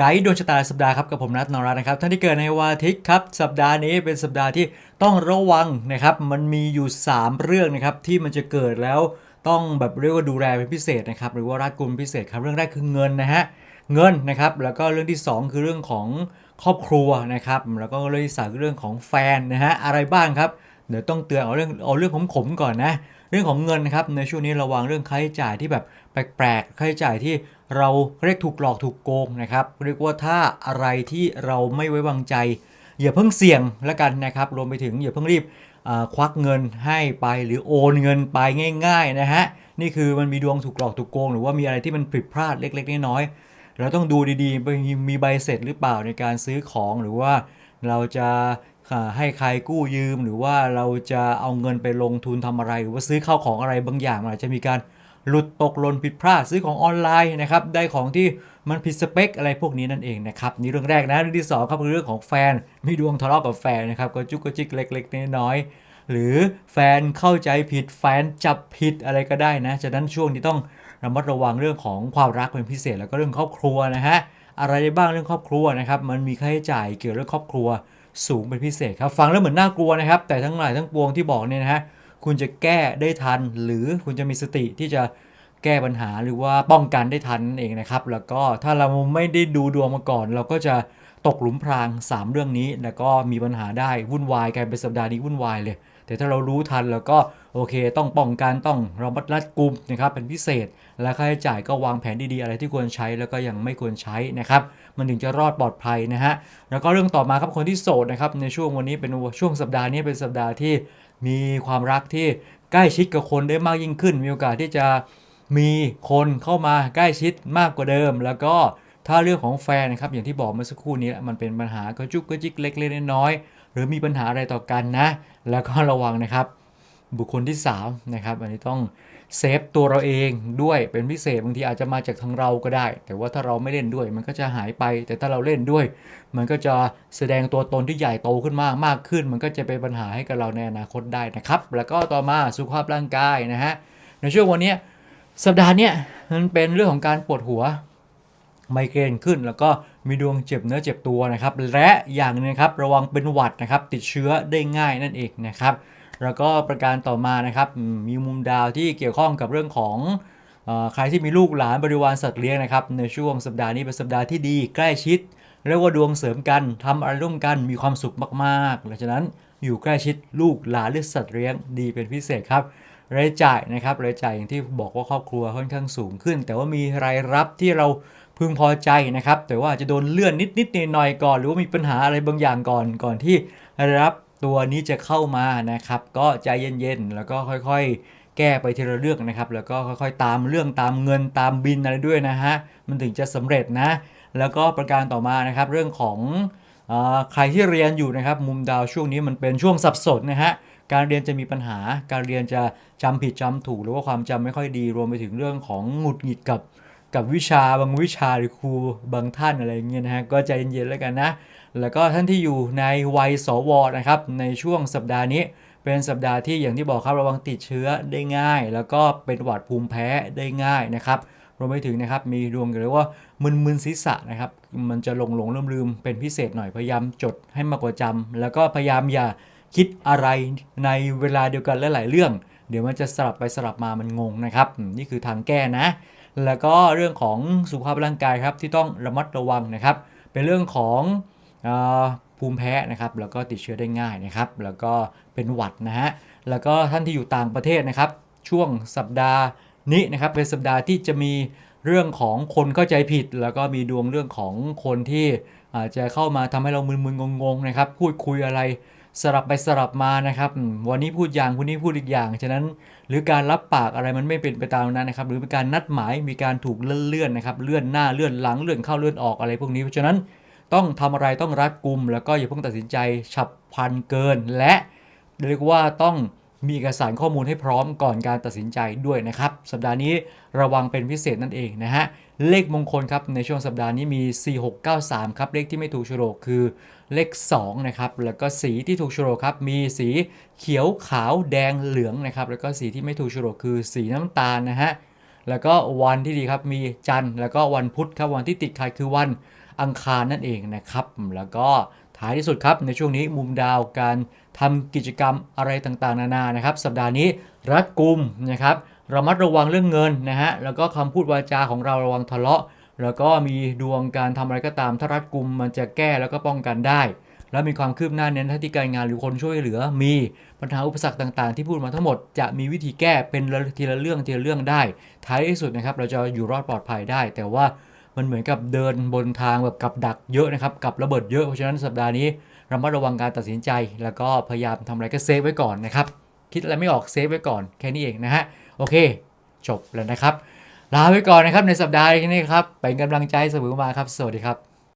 ไกด์ดวงชะตาสัปดาห์ครับกับผมนัทนรัตนะครับท่านที่เกิดในวันอาทิตย์ครับสัปดาห์นี้เป็นสัปดาห์ที่ต้องระวังนะครับ มันมีอยู่ 3 เรื่องนะครับที่มันจะเกิดแล้วต้องแบบเรียกว่าดูแลเป็นพิเศษนะครับหรือว่ารัดกุมพิเศษครับเรื่องแรกคือเงินนะฮะเงินนะครับแล้วก็เรื่องที่ 2 คือเรื่องของครอบครัวนะครับแล้วก็เรื่องที่สามคือเรื่องของแฟนนะฮะอะไรบ้างครับเดี๋ยวต้องเตือนเอาเรื่องเอาเรื่องขมๆก่อนนะเรื่องของเงินนะครับในช่วงนี้ระวังเรื่องค่าใช้จ่ายที่แบบแปลกๆค่าใช้จ่ายที่ เราเรียกถูกหลอกถูกโกงนะครับเรียกว่าถ้าอะไรที่เราไม่ไว้วางใจ อย่าเพิ่งเสี่ยงแล้วกันนะครับ รวมไปถึงอย่าเพิ่งรีบควักเงินให้ไปหรือโอนเงินไปง่าย ๆนะฮะนี่คือมันมีดวงถูกหลอกถูกโกง หรือว่ามีอะไรที่มันผิดพลาดเล็ก ๆ น้อยๆเราต้องดูดีๆมีใบเสร็จหรือเปล่าในการซื้อของหรือว่าเราจะให้ใครกู้ยืม หรือว่าเราจะเอาเงินไปลงทุนทำอะไร หรือว่าซื้อข้าวของอะไรบางอย่างอาจจะมีการ หลุดตกหล่นผิดพลาดซื้อของออนไลน์นะครับได้ของที่มันผิดสเปคอะไรพวกนี้นั่นเองนะครับนี่เรื่องแรกนะเรื่องที่สองครับคือเรื่องของแฟนมีดวงทะเลาะกับแฟนนะครับก็จุกจิกเล็ก ๆ น้อยๆหรือแฟนเข้าใจผิดแฟนจับผิดอะไรก็ได้นะฉะนั้นช่วงนี้ต้องระมัดระวังเรื่องของความรักเป็นพิเศษแล้วก็เรื่องครอบครัวนะฮะอะไรได้บ้างเรื่องครอบครัวนะครับมันมีค่าใช้จ่ายเกี่ยวกับเรื่องครอบครัวสูงเป็นพิเศษครับฟังแล้วเหมือนน่ากลัวนะครับ แต่ทั้งหลายทั้งปวงที่บอกเนี่ยนะฮะคุณจะแก้ได้ทันหรือคุณจะมีสติที่จะ แก้ปัญหาหรือว่าป้องกันได้ทันเองนะครับ แล้วก็ถ้าเราไม่ได้ดูดวงมาก่อน เราก็จะตกหลุมพราง 3 เรื่องนี้ แล้วก็มีปัญหาได้วุ่นวายกลายเป็นสัปดาห์นี้วุ่นวายเลย แต่ถ้าเรารู้ทันแล้วก็โอเค ต้องป้องกันต้องระมัดรัดกุมนะครับเป็นพิเศษ และค่าใช้จ่ายก็วางแผนดีๆ อะไรที่ควรใช้แล้วก็ยังไม่ควรใช้นะครับ มันถึงจะรอดปลอดภัยนะฮะแล้วก็เรื่องต่อมาครับคนที่โสดนะครับในช่วงวันนี้เป็นช่วงสัปดาห์นี้เป็นสัปดาห์ที่มีความรักที่ใกล้ชิดกับคนได้มากยิ่งขึ้น มีโอกาสที่จะ มีคนเข้ามาใกล้ชิดมากกว่าเดิม แล้วก็ถ้าเรื่องของแฟนนะครับอย่างที่บอกเมื่อสักครู่นี้มันเป็นปัญหากระจุกกระจิกเล็กๆน้อยๆหรือมีปัญหาอะไรต่อกันนะ แล้วก็ระวังนะครับ บุคคลที่3นะครับอันนี้ต้องเซฟตัวเราเองด้วยเป็นพิเศษบางทีอาจจะมาจากทางเราก็ได้ แต่ว่าถ้าเราไม่เล่นด้วย มันก็จะหายไป แต่ถ้าเราเล่นด้วย มันก็จะแสดงตัวตนที่ใหญ่โตขึ้นมากมากขึ้น มันก็จะเป็นปัญหาให้กับเราในอนาคตได้นะครับ แล้วก็ต่อมาสุขภาพร่างกายนะฮะในช่วงวันนี้ สัปดาห์เนี้ยมันเป็นเรื่องของการปวดหัว ไมเกรนขึ้นแล้วก็มีดวงเจ็บเนื้อเจ็บตัวนะครับ และอย่างนึงครับระวังเป็นหวัดนะครับ ติดเชื้อได้ง่ายนั่นเองนะครับ แล้วก็ประการต่อมานะครับมีมุมดาวที่เกี่ยวข้องกับเรื่องของใครที่มีลูกหลานบริวารสัตว์เลี้ยงนะครับ ในช่วงสัปดาห์นี้เป็นสัปดาห์ที่ดีใกล้ชิดเรียกว่าดวงเสริมกันทำอะไรร่วมกันมีความสุขมากๆดังนั้น อยู่ใกล้ชิดลูกหลานหรือสัตว์เลี้ยงดีเป็นพิเศษครับรายจ่ายนะครับรายจ่ายอย่างที่บอกว่าครอบครัวค่อนข้างสูงขึ้น แต่ว่ามีรายรับที่เราพึงพอใจนะครับ แต่ว่าจะโดนเลื่อนนิดนิดหน่อยก่อน หรือว่ามีปัญหาอะไรบางอย่างก่อนก่อนที่รายรับตัวนี้จะเข้ามานะครับ ก็ใจเย็นๆแล้วก็ค่อยๆ แก้ไปทีละเรื่องนะครับ แล้วก็ค่อยๆ ตามเรื่องตามเงินตามบินอะไรด้วยนะฮะมันถึงจะสำเร็จนะ แล้วก็ประการต่อมานะครับเรื่องของ ใครที่เรียนอยู่นะครับมุมดาวช่วงนี้มันเป็นช่วงสับสนนะฮะการเรียนจะมีปัญหา การเรียนจะจำผิดจำถูก หรือว่าความจำไม่ค่อยดีรวมไปถึงเรื่องของหงุดหงิดกับกับวิชาบางวิชาหรือครูบางท่านอะไรเงี้ยนะฮะก็ใจเย็นๆแล้วกันนะ แล้วก็ท่านที่อยู่ในวัยสวนะครับในช่วงสัปดาห์นี้ เป็นสัปดาห์ที่อย่างที่บอกครับระวังติดเชื้อได้ง่าย แล้วก็เป็นหวัดภูมิแพ้ได้ง่ายนะครับ รวมไปถึงนะครับมีดวงเรียกว่ามึนๆศีรษะนะครับ มันจะหลงหลงลืมลืมเป็นพิเศษหน่อยพยายามจดให้มากกว่าจำแล้วก็พยายามอย่าคิดอะไรในเวลาเดียวกันหลายๆเรื่อง เดี๋ยวมันจะสลับไปสลับมามันงงนะครับ นี่คือทางแก้นะ แล้วก็เรื่องของสุขภาพร่างกายครับที่ต้องระมัดระวังนะครับ เป็นเรื่องของภูมิแพ้นะครับ แล้วก็ติดเชื้อได้ง่ายนะครับ แล้วก็เป็นหวัดนะฮะ แล้วก็ท่านที่อยู่ต่างประเทศนะครับ ช่วงสัปดาห์ นี้นะครับเป็นสัปดาห์ที่จะมีเรื่องของคนเข้าใจผิด แล้วก็มีดวงเรื่องของคนที่อาจจะเข้ามาทำให้เรามึนๆงงๆนะครับพูดคุยอะไรสลับไปสลับมานะครับวันนี้พูดอย่างวันนี้พูดอีกอย่างฉะนั้นหรือการรับปากอะไรมันไม่เป็นไปตามนั้นนะครับ หรือเป็นการนัดหมายมีการถูกเลื่อนๆนะครับเลื่อนหน้าเลื่อนหลังเลื่อนเข้าเลื่อนออกอะไรพวกนี้เพราะฉะนั้นต้องทำอะไรต้องรัดกุม แล้วก็อย่าเพิ่งตัดสินใจฉับพลันเกิน และเรียกว่าต้อง มีเอกสารข้อมูลให้พร้อมก่อนการตัดสินใจด้วยนะครับ สัปดาห์นี้ระวังเป็นพิเศษนั่นเองนะฮะ เลขมงคลครับ ในช่วงสัปดาห์นี้มี 4693 ครับ เลขที่ไม่ถูกโฉลกคือเลข 2 นะครับ แล้วก็สีที่ถูกโฉลกครับ มีสีเขียวขาวแดงเหลืองนะครับ แล้วก็สีที่ไม่ถูกโฉลกคือสีน้ำตาลนะฮะ แล้วก็วันที่ดีครับมีจันทร์แล้วก็วันพุธครับวันที่ติดขัดคือวันอังคารนั่นเองนะครับ แล้วก็ ท้ายที่สุดครับในช่วงนี้มุมดาวการทำกิจกรรมอะไรต่างๆ นานานะครับ สัปดาห์นี้รัดกุมนะครับระมัดระวังเรื่องเงินนะฮะแล้วก็คำพูดวาจาของเราระวังทะเลาะ แล้วก็มีดวงการทำอะไรก็ตามถ้ารัดกุมมันจะแก้แล้วก็ป้องกันได้ แล้วมีความคืบหน้าเน้นที่การงานหรือคนช่วยเหลือ มีปัญหาอุปสรรคต่างๆ ที่พูดมาทั้งหมดจะมีวิธีแก้เป็นทีละเรื่องทีละเรื่องได้ ท้ายที่สุดนะครับเราจะอยู่รอดปลอดภัยได้ แต่ว่า มันเหมือนกับเดินบนทางแบบกับดักเยอะนะครับ กับระเบิดเยอะ เพราะฉะนั้นสัปดาห์นี้ระมัดระวังการตัดสินใจ แล้วก็พยายามทำอะไรก็เซฟไว้ก่อนนะครับ คิดอะไรไม่ออกเซฟไว้ก่อนแค่นี้เองนะฮะ โอเค จบแล้วนะครับ ลาไปก่อนนะครับในสัปดาห์นี้ครับ เป็นกำลังใจเสมอมาครับ สวัสดีครับ